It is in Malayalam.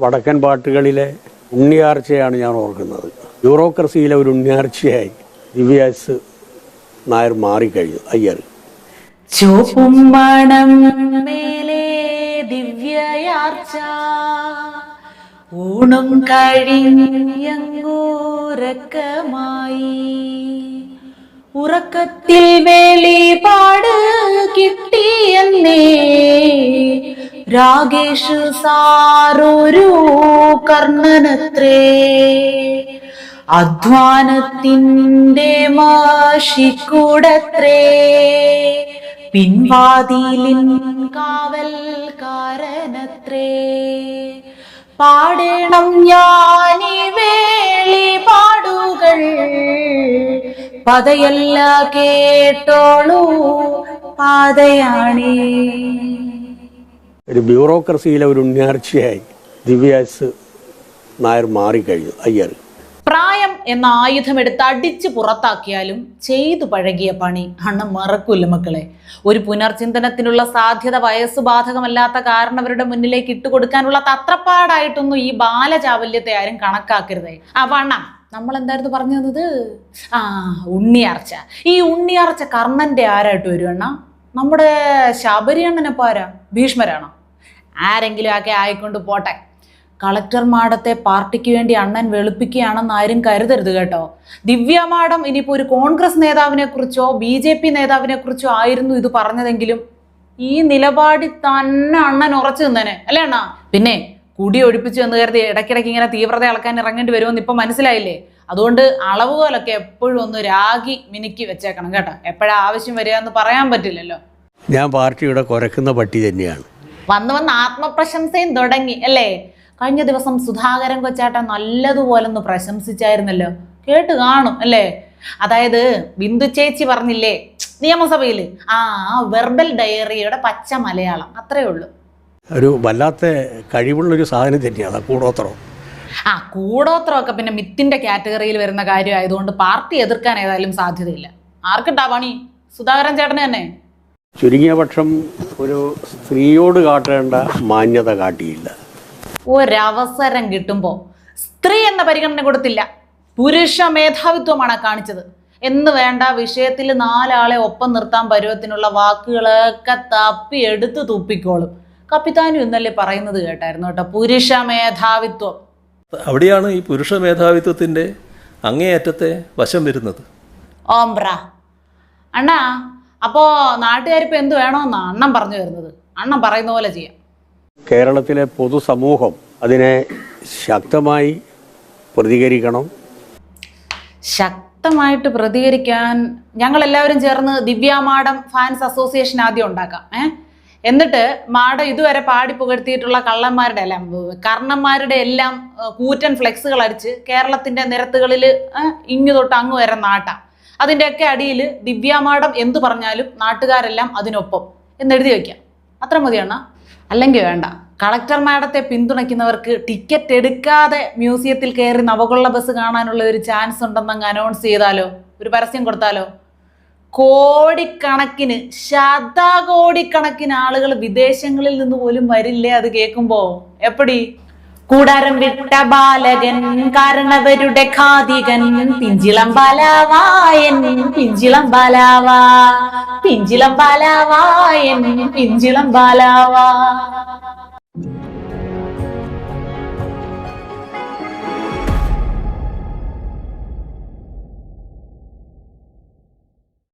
വടക്കൻ പാട്ടുകളിലെ ഉണ്ണിയാർച്ചയാണ് ഞാൻ ഓർക്കുന്നത്. ബ്യൂറോക്രസിയിലെ ഒരു ഉണ്ണിയാർച്ചയായി ദിവ്യാസ് നായർ മാറിക്കഴിഞ്ഞു. അയ്യർ. ചുവപ്പും മണം ഊണും കഴിഞ്ഞൂരക്കമായി ഉറക്കത്തിൽ വെളിപാട് രാഗേഷ് സാറൊരു കർണനത്രേ. അധ്വാനത്തിന്റെ മാഷിക്കൂടത്രേ. പിൻവാതിലിൻ കാവൽക്കാരനത്രേ. പാടണം ഞാനീ വേളി പാടുകൾ. പതയല്ല കേട്ടോളൂ പാതയാണേ. ഒരു ബ്യൂറോക്രസിയിലെ ഒരു ഉണ്ണിയാർച്ചയായി ദിവ്യാസ് നായർ മാറിക്കഴിഞ്ഞു അയ്യർ. പ്രായം എന്ന ആയുധം എടുത്ത് അടിച്ചു പുറത്താക്കിയാലും ചെയ്തു പഴകിയ പണി അണ്ണ മറക്കൂല്ല മക്കളെ? ഒരു പുനർചിന്തനത്തിനുള്ള സാധ്യത വയസ്സ് ബാധകമല്ലാത്ത കാരണവരുടെ മുന്നിലേക്ക് ഇട്ടുകൊടുക്കാനുള്ള തത്രപ്പാടായിട്ടൊന്നും ഈ ബാലചാവല്യത്തെ ആരും കണക്കാക്കരുതേ. ആ വണ്ണ. നമ്മൾ എന്തായിരുന്നു പറഞ്ഞു തന്നത്? ആ ഉണ്ണിയാർച്ച. ഈ ഉണ്ണിയാർച്ച കർണന്റെ ആരായിട്ട് വരുവണ്ണ നമ്മുടെ ശബരി അണ്ണനപ്പോ ആരാ? ഭീഷ്മരാണോ? ആരെങ്കിലും ഒക്കെ ആയിക്കൊണ്ട് പോട്ടെ. കളക്ടർ മാഡത്തെ പാർട്ടിക്ക് വേണ്ടി അണ്ണൻ വെളുപ്പിക്കുകയാണെന്ന് ആരും കരുതരുത് കേട്ടോ. ദിവ്യ മാഡം ഇനിയിപ്പോൾ ഒരു കോൺഗ്രസ് നേതാവിനെ കുറിച്ചോ ബി ജെ പി നേതാവിനെ കുറിച്ചോ ആയിരുന്നു ഇത് പറഞ്ഞതെങ്കിലും ഈ നിലപാടിൽ തന്നെ അണ്ണൻ ഉറച്ചു നിന്നേനെ. അല്ലേ അണ്ണാ? പിന്നെ കുടി ഒഴിപ്പിച്ചു എന്ന് കരുതി ഇടയ്ക്കിടയ്ക്ക് ഇങ്ങനെ തീവ്രത അളക്കാൻ ഇറങ്ങേണ്ടി വരുമെന്ന് ഇപ്പം മനസ്സിലായില്ലേ? അതുകൊണ്ട് അളവുകളൊക്കെ എപ്പോഴും ഒന്ന് രാഗി മിനുക്കി വെച്ചേക്കണം കേട്ടോ. എപ്പോഴാ ആവശ്യം വരിക എന്ന് പറയാൻ പറ്റില്ലല്ലോ. ഞാൻ പാർട്ടിയുടെ കുരക്കുന്ന പട്ടി തന്നെയാണ്. വന്ന് വന്ന് ആത്മപ്രശംസയും തുടങ്ങി അല്ലേ? കഴിഞ്ഞ ദിവസം സുധാകരൻ കൊച്ചാട്ട നല്ലതുപോലെ ഒന്ന് പ്രശംസിച്ചായിരുന്നല്ലോ. കേട്ട് കാണും അല്ലേ? അതായത് ബിന്ദു ചേച്ചി പറഞ്ഞില്ലേ നിയമസഭയിൽ ആ വെർബൽ ഡയറിയുടെ പച്ച മലയാളം അത്രേ ഉള്ളൂ. ഒരു വല്ലാത്ത കഴിവുള്ളൊരു സാധനം തന്നെയാണ് ആ കൂടോത്രം. ആ കൂടോത്രമൊക്കെ പിന്നെ മിത്തിന്റെ കാറ്റഗറിയിൽ വരുന്ന കാര്യമായതുകൊണ്ട് പാർട്ടി എതിർക്കാൻ ഏതായാലും സാധ്യതയില്ല. ആർക്കിട്ടാ പണി? സുധാകരൻ ചേട്ടന് തന്നെ. ചുരുങ്ങിയ പക്ഷം ഒരു സ്ത്രീയോട് കാട്ടേണ്ട മാന്യത കാട്ടിയില്ല. ഒരവസരം കിട്ടുമ്പോൾ സ്ത്രീ എന്ന പരിഗണന കൊടുത്തില്ല. പുരുഷ മേധാവിത്വമാണ് കാണിച്ചത്. എന്ന് വേണ്ട വിഷയത്തിൽ നാലാളെ ഒപ്പം നിർത്താൻ പരുവത്തിനുള്ള വാക്കുകളൊക്കെ തപ്പി എടുത്ത് തുപ്പിക്കോളും. കപ്പിത്താനും ഇന്നല്ലേ പറയുന്നത് കേട്ടായിരുന്നു കേട്ടോ പുരുഷ മേധാവിത്വം. അവിടെയാണ് ഈ പുരുഷ മേധാവിത്വത്തിന്റെ അങ്ങേയറ്റത്തെ വശം വരുന്നത്. ഓംബ്ര. അണ്ണാ അപ്പോൾ നാട്ടുകാരിപ്പോൾ എന്ത് വേണമെന്നാ അണ്ണം പറഞ്ഞു വരുന്നത് അണ്ണം പറയുന്ന പോലെ ചെയ്യാം. കേരളത്തിലെ പൊതുസമൂഹം അതിനെ ശക്തമായി പ്രതികരിക്കണം. ശക്തമായിട്ട് പ്രതികരിക്കാൻ ഞങ്ങൾ എല്ലാവരും ചേർന്ന് ദിവ്യ മാഡം ഫാൻസ് അസോസിയേഷൻ ആദ്യം ഉണ്ടാക്കാം. ഏ? എന്നിട്ട് മാഡം ഇതുവരെ പാടി പുകഴ്ത്തിയിട്ടുള്ള കള്ളന്മാരുടെ എല്ലാം കർണന്മാരുടെ എല്ലാം കൂറ്റൻ ഫ്ലെക്സുകൾ അടിച്ച് കേരളത്തിന്റെ നിരത്തുകളിൽ ഇങ്ങു തൊട്ട് അങ്ങ് വരെ നാട്ടാം. അതിന്റെയൊക്കെ അടിയിൽ ദിവ്യാമാടം എന്തു പറഞ്ഞാലും നാട്ടുകാരെല്ലാം അതിനൊപ്പം. എന്നെഴുതി വയ്ക്കാം അത്ര മതിയാണ് അല്ലെങ്കിൽ വേണ്ട. കളക്ടർ മാഡത്തെ പിന്തുണയ്ക്കുന്നവർക്ക് ടിക്കറ്റ് എടുക്കാതെ മ്യൂസിയത്തിൽ കയറി നവകൊള്ള ബസ് കാണാനുള്ള ഒരു ചാൻസ് ഉണ്ടെന്നങ്ങ് അനൗൺസ് ചെയ്താലോ? ഒരു പരസ്യം കൊടുത്താലോ? കോടിക്കണക്കിന് ശതകോടിക്കണക്കിന് ആളുകൾ വിദേശങ്ങളിൽ നിന്ന് പോലും വരില്ലേ അത് കേൾക്കുമ്പോ? എപ്പടി? കൂടാരം വിട്ട ബാലകൻ കാരണവരുടെ ഖാദികൻ. പിഞ്ചിളം ബാലാവായൻ പിഞ്ചിളം ബാലാവാ പിഞ്ചിളം ബാലാവായൻ പിഞ്ചിളം ബാലാവാ